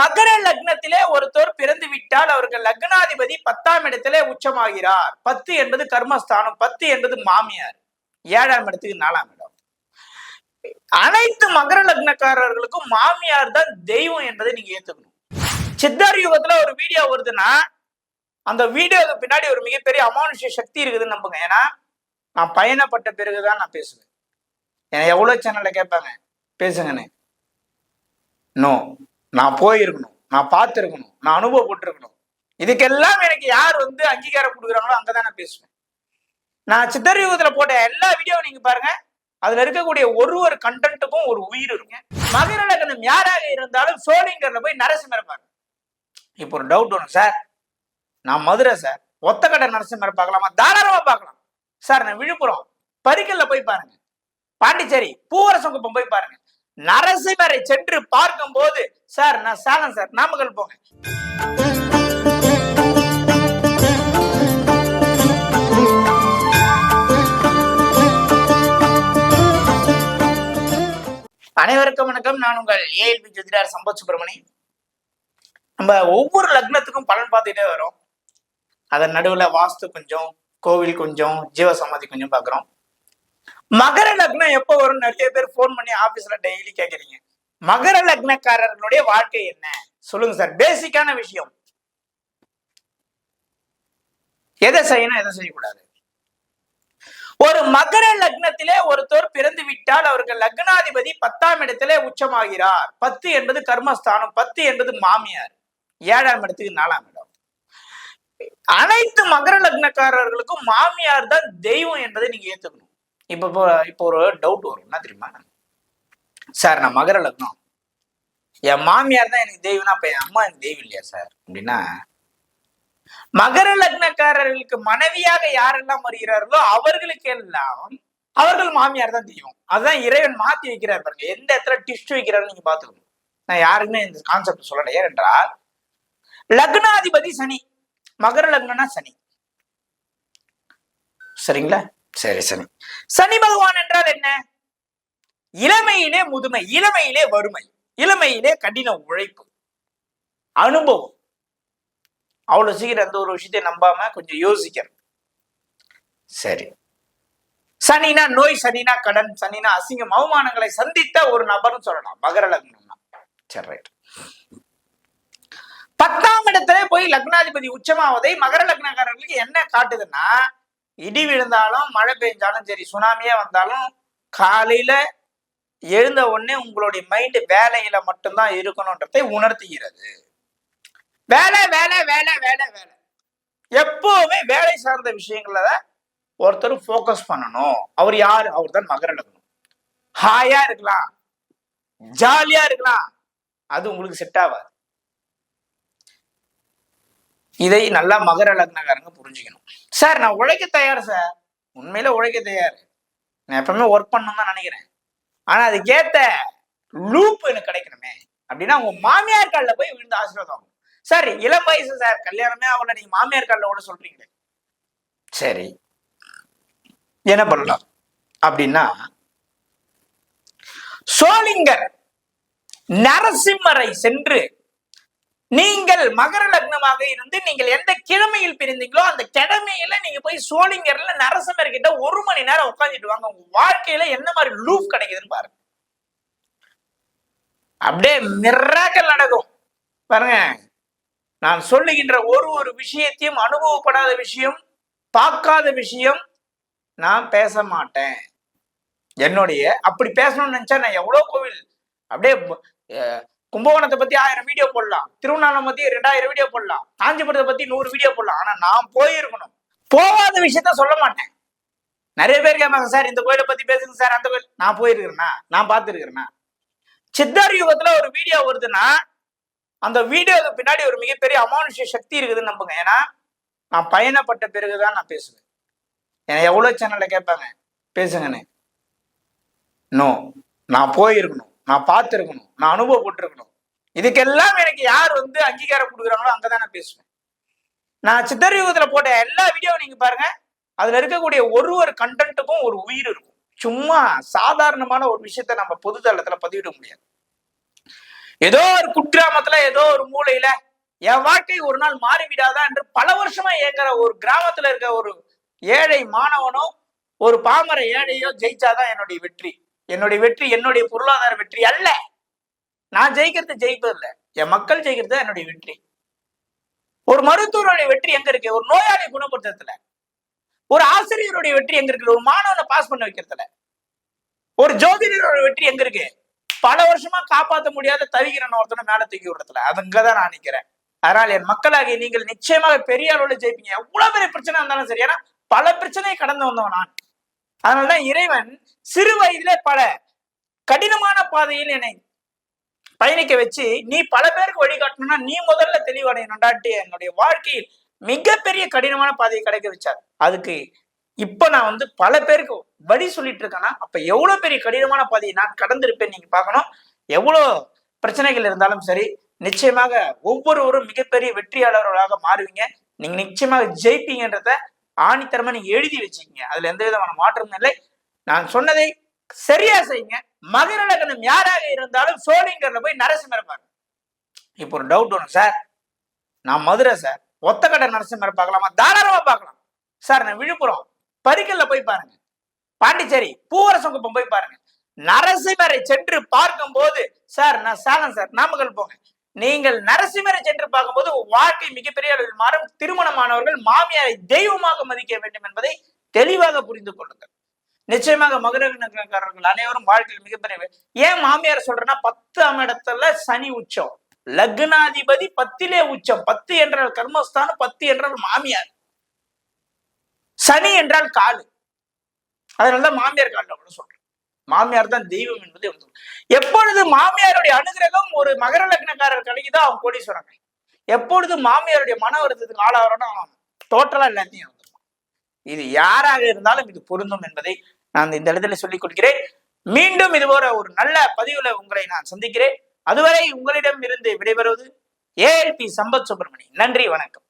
மகர லக்னத்திலே ஒருத்தர் பிறந்து விட்டால் அவர்கள் லக்னாதிபதி பத்தாம் இடத்திலே உச்சமாகிறார். பத்து என்பது கர்மஸ்தானம் பத்து என்பது மாமியார். ஏழாம் இடத்துக்கு நாலாம் இடம். அனைத்து மகர லக்னக்காரர்களுக்கும் மாமியார் தான் தெய்வம் என்பதை நீங்க ஏத்துக்கணும். சித்தர் யுகத்துல ஒரு வீடியோ வருதுன்னா அந்த வீடியோக்கு பின்னாடி ஒரு மிகப்பெரிய அமானுஷ்ய சக்தி இருக்குதுன்னு நம்புங்க. ஏன்னா நான் பயணப்பட்ட பிறகுதான் நான் பேசுவேன். என்னை எவ்வளவு சேனல்ல கேட்பாங்க? பேசுங்கன்னு. நோ நான் போயிருக்கணும் நான் பார்த்துருக்கணும் நான் அனுபவப்பட்டிருக்கணும். இதுக்கெல்லாம் எனக்கு யார் வந்து அங்கீகாரம் கொடுக்குறாங்களோ அங்கதான் நான் பேசுவேன். நான் சித்தர் போட்ட எல்லா வீடியோவும் நீங்கள் பாருங்க. அதில் இருக்கக்கூடிய ஒரு ஒரு கண்டென்ட்டுக்கும் ஒரு உயிர் இருக்கு. மகர லக்னம் யாராக இருந்தாலும் சோழிங்கர்ல போய் நரசிம்மரப்பாங்க இப்போ ஒரு டவுட் வரும் சார் நான் மதுரை சார் ஒத்தக்கடை நரசிம்மரை பார்க்கலாமா? தாராளமாக பார்க்கலாம். சார் நான் விழுப்புரம். பரிக்கல்ல போய் பாருங்க. பாண்டிச்சேரி பூவரசங்குப்பம் போய் பாருங்க. நரசிம்மரை சென்று பார்க்கும் போது சார் நான் சேலம் சார் நாமக்கல் போங்க. அனைவருக்கும் வணக்கம். நான் உங்கள் ஏஎல்பி ஜோதிடார் சம்பத் சுப்பிரமணி. நம்ம ஒவ்வொரு லக்னத்துக்கும் பலன் பார்த்துட்டே வரோம். அதன் நடுவில் வாஸ்து கொஞ்சம் கோவில் கொஞ்சம் ஜீவசமாதி கொஞ்சம் பார்க்குறோம். மகர லக்னம் எப்போ வரும் நிறைய பேர் ஃபோன் பண்ணி ஆபீஸ்ல டெய்லி கேக்குறீங்க. மகர லக்னக்காரர்களுடைய வாழ்க்கை என்ன? சொல்லுங்க சார் பேசிக்கான விஷயம். எதை செய்யணும் எதை செய்யக்கூடாது? ஒரு மகர லக்னத்திலே ஒருத்தர் பிறந்து விட்டால் அவர்கள் லக்னாதிபதி பத்தாம் இடத்திலே உச்சமாகிறார். பத்து என்பது கர்மஸ்தானம் பத்து என்பது மாமியார். ஏழாம் இடத்துக்கு நாலாம் இடம். அனைத்து மகர லக்னக்காரர்களுக்கும் மாமியார் தான் தெய்வம் என்பதை நீங்க ஏத்துக்கணும். இப்போ இப்போ ஒரு டவுட் வரும். என்ன தெரியுமா? சார் நான் மகர லக்னம். என் மாமியார் தான் எனக்கு தெய்வம்னா அப்ப என் அம்மா எனக்கு தெய்வம் இல்லையா சார்? அப்படின்னா மகர லக்னக்காரர்களுக்கு மனைவியாக யாரெல்லாம் வருகிறார்களோ அவர்களுக்கு எல்லாம் அவர்கள் மாமியார் தான் தெய்வம். அதுதான் இறைவன் மாத்தி வைக்கிறார் பாருங்க. எந்த இடத்துல டிஸ்ட் வைக்கிறாரு நீங்க பாத்துக்கணும் நான் யாருக்குமே இந்த கான்செப்ட் சொல்லல. ஏனென்றால் லக்னாதிபதி சனி. மகர லக்னம்னா சனி. சரிங்களா? சரி சனி சனி பகவான் என்றால் என்ன? இளமையிலே முதுமை இளமையிலே வறுமை இளமையிலே கடின உழைப்பு அனுபவம். அவ்வளவு சீக்கிரம் எந்த ஒரு விஷயத்தையும் நம்பாம கொஞ்சம் யோசிக்கணும். சரி. சனினா நோய் சனினா கடன் சனினா அசிங்கம் அவமானங்களை சந்தித்த ஒரு நபர்னு சொல்லலாம். மகர லக்னம்னா. சரி ரைட் பத்தாம் இடத்துல போய் லக்னாதிபதி உச்சமாவதை மகர லக்னக்காரர்களுக்கு என்ன காட்டுதுன்னா இடி விழுந்தாலும் மழை பெஞ்சாலும் சரி சுனாமியே வந்தாலும் காலையில எழுந்த உடனே உங்களுடைய மைண்ட் வேலையில மட்டும்தான் இருக்கணும்ன்றதை உணர்த்துகிறது. வேலை வேலை வேலை வேலை வேலை. எப்பவுமே வேலை சார்ந்த விஷயங்கள ஒருத்தர் ஃபோக்கஸ் பண்ணணும். அவர் யார்? அவர் தான் மகர லக்னம். ஹாயா இருக்கலாம். ஜாலியா இருக்கலாம். அது உங்களுக்கு செட் ஆகாது. இதை நல்லா மகர லக்னக்காரங்க புரிஞ்சுக்கணும். சார் நான் உழைக்க தயார் சார். உண்மையில உழைக்க தயார். நான் எப்பவுமே ஒர்க் பண்ணணும் தான் நினைக்கிறேன். ஆனா அதுக்கேத்த லூப் எனக்கு கிடைக்கணுமே. அப்படின்னா உங்க மாமியார் காலில் போய் விழுந்து ஆசீர்வாதம் சார் இளம் வயசு சார். கல்யாணமே அவங்கள நீங்க மாமியார் காலில் கூட சொல்றீங்களே. சரி. என்ன பண்ணலாம்? அப்படின்னா சோளிங்கர் நரசிம்மரை சென்று நீங்கள் மகர லக்னமாக இருந்து நீங்கள் எந்த கிழமையில் பிரிந்தீங்களோ அந்த கிழமையில நீங்க போய் சோளிங்கர்ல நரசிம்மர் கிட்ட ஒரு மணி நேரம் உட்காந்துட்டு வாங்க. உங்க வாழ்க்கையில என்ன மாதிரி லூப் கிடைக்குதுன்னு பாருங்க. அப்படியே மிராக்கள் நடக்கும். பாருங்க. நான் சொல்லுகின்ற ஒரு ஒரு விஷயத்தையும் அனுபவப்படாத விஷயம் பார்க்காத விஷயம் நான் பேச மாட்டேன். என்னுடைய அப்படி பேசணும்னு நினைச்சா நான் எவ்வளவு கோவில் அப்படியே கும்பகோணத்தை பத்தி ஆயிரம் வீடியோ போடலாம். திருவண்ணாமலை பத்தி ரெண்டாயிரம் வீடியோ போடலாம். காஞ்சிபுரத்தை பத்தி நூறு வீடியோ போடலாம். ஆனா நான் போயிருக்கணும். போகாத விஷயத்த சொல்ல மாட்டேன். நிறைய பேர் கேட்பாங்க சார் இந்த கோயிலை பத்தி பேசுங்க சார். அந்த கோயில் நான் போயிருக்கிறேன்னா நான் பார்த்துருக்கிறேன்னா சித்தர் யுகத்துல ஒரு வீடியோ வருதுன்னா அந்த வீடியோக்கு பின்னாடி ஒரு மிகப்பெரிய அமானுஷ சக்தி இருக்குதுன்னு நம்புங்க. ஏன்னா நான் பயணப்பட்ட பிறகுதான் நான் பேசுவேன். என்னை எவ்வளவு சேனல்ல கேட்பாங்க? பேசுங்கன்னு. நோ நான் போயிருக்கணும். நான் பார்த்துருக்கணும் நான் அனுபவப்பட்டிருக்கணும். இதுக்கெல்லாம் எனக்கு யார் வந்து அங்கீகாரம் கொடுக்குறாங்களோ அங்கதான் நான் பேசுவேன். நான் சித்தர் போட்ட எல்லா வீடியோவும் நீங்க பாருங்க அதுல இருக்கக்கூடிய ஒரு ஒரு கண்டென்ட்டுக்கும் ஒரு உயிர் இருக்கும். சும்மா சாதாரணமான ஒரு விஷயத்த நம்ம பொது பதிவிட முடியாது. ஏதோ ஒரு குக்கிராமத்துல ஏதோ ஒரு மூலையில என் வாழ்க்கை ஒரு நாள் மாறிவிடாதா என்று பல வருஷமா இயங்குற ஒரு கிராமத்துல இருக்க ஒரு ஏழை மாணவனோ ஒரு பாமர ஏழையோ ஜெயிச்சாதான் என்னுடைய வெற்றி. என்னுடைய வெற்றி என்னுடைய பொருளாதார வெற்றி அல்ல. நான் ஜெயிக்கிறது ஜெயிப்பது இல்லை. என் மக்கள் ஜெயிக்கிறது தான் என்னுடைய வெற்றி. ஒரு மருத்துவருடைய வெற்றி எங்க இருக்கு? ஒரு நோயாளி குணப்படுத்துறதுல. ஒரு ஆசிரியருடைய வெற்றி எங்க இருக்கு? ஒரு மாணவனை பாஸ் பண்ண வைக்கிறதுல. ஒரு ஜோதிடரோட வெற்றி எங்க இருக்கு? பல வருஷமா காப்பாற்ற முடியாத தவிக்கிறன ஒருத்தனை மேல தூக்கி விடுறதுல. அதுங்கதான் நான் நிக்கிறேன் அதனால் என் மக்களாகிய நீங்கள் நிச்சயமாக பெரிய அளவுல ஜெயிப்பீங்க. எவ்வளவு பெரிய பிரச்சனை இருந்தாலும் சரி. ஏன்னா பல பிரச்சனையை கடந்து வந்தவன் நான். அதனாலதான் இறைவன் சிறு வயதிலே பல கடினமான பாதையில் என்னை பயணிக்க வச்சு நீ பல பேருக்கு வழிகாட்டணும்னா நீ முதல்ல தெளிவடையணும்டான்ட்டு என்னுடைய வாழ்க்கையில் மிகப்பெரிய கடினமான பாதையை கிடைக்க வச்சார். அதுக்கு இப்ப நான் வந்து பல பேருக்கு வழி சொல்லிட்டு இருக்கேன்னா அப்ப எவ்வளவு பெரிய கடினமான பாதையை நான் கடந்திருப்பேன் நீங்க பார்க்கணும். எவ்வளவு பிரச்சனைகள் இருந்தாலும் சரி நிச்சயமாக ஒவ்வொருவரும் மிகப்பெரிய வெற்றியாளர்களாக மாறுவீங்க. நீங்க நிச்சயமாக ஜெயிப்பீங்கன்றத ஆணித்தரமா நீங்க எழுதி வச்சுக்கீங்க. அதுல எந்த விதமான மாற்றமும் இல்லை. நான் சொன்னதை சரியா செய்யுங்க. மகர லக்னம் யாராக இருந்தாலும் சோழிங்கர்ல போய் நரசிம்மரை பாருங்க. இப்போ ஒரு டவுட் வரும் சார் நான் மதுரை சார் ஒத்தக்கடை நரசிம்மரை பார்க்கலாமா? தாராளமா பார்க்கலாம். சார் நான் விழுப்புரம். பரிக்கல்ல போய் பாருங்க. பாண்டிச்சேரி பூவரசங்குப்பம் போய் பாருங்க. நரசிம்மரை சென்று பார்க்கும் போது சார் நான் சேலம் சார் நாமக்கல் போங்க. நீங்கள் நரசிம்மரை சென்று பார்க்கும்போது வாழ்க்கை மிகப்பெரிய அளவில் மாறும். திருமணமானவர்கள் மாமியாரை தெய்வமாக மதிக்க வேண்டும் என்பதை தெளிவாக புரிந்து கொள்ளுங்கள். நிச்சயமாக மகரகாரர்கள் அனைவரும் வாழ்க்கையில் மிகப்பெரிய ஏன் மாமியார் சொல்றேன்னா பத்தாம் இடத்துல சனி உச்சம். லக்னாதிபதி பத்திலே உச்சம். பத்து என்றால் கர்மஸ்தானம் பத்து என்றால் மாமியார். சனி என்றால் காலு. அதனாலதான் மாமியார் காலில் கூட சொல்றேன். மாமியார் தான் தெய்வம் என்பது வந்து எப்பொழுது மாமியாருடைய அனுகிரகம் ஒரு மகர லக்னக்காரர் கிடைக்குதோ அவங்க கோடீஸ்வரங்க எப்பொழுது மாமியாருடைய மன வருத்தத்துக்கு ஆளாகிறோன்னா டோட்டலா எல்லாத்தையும் இது யாராக இருந்தாலும் இது பொருந்தும் என்பதை நான் இந்த இடத்துல சொல்லிக் கொள்கிறேன். மீண்டும் இதுபோல ஒரு நல்ல பதிவுல உங்களை நான் சந்திக்கிறேன். அதுவரை உங்களிடம் இருந்து விடைபெறுவது ஏஎல்பி சம்பத் சுப்பிரமணி நன்றி வணக்கம்.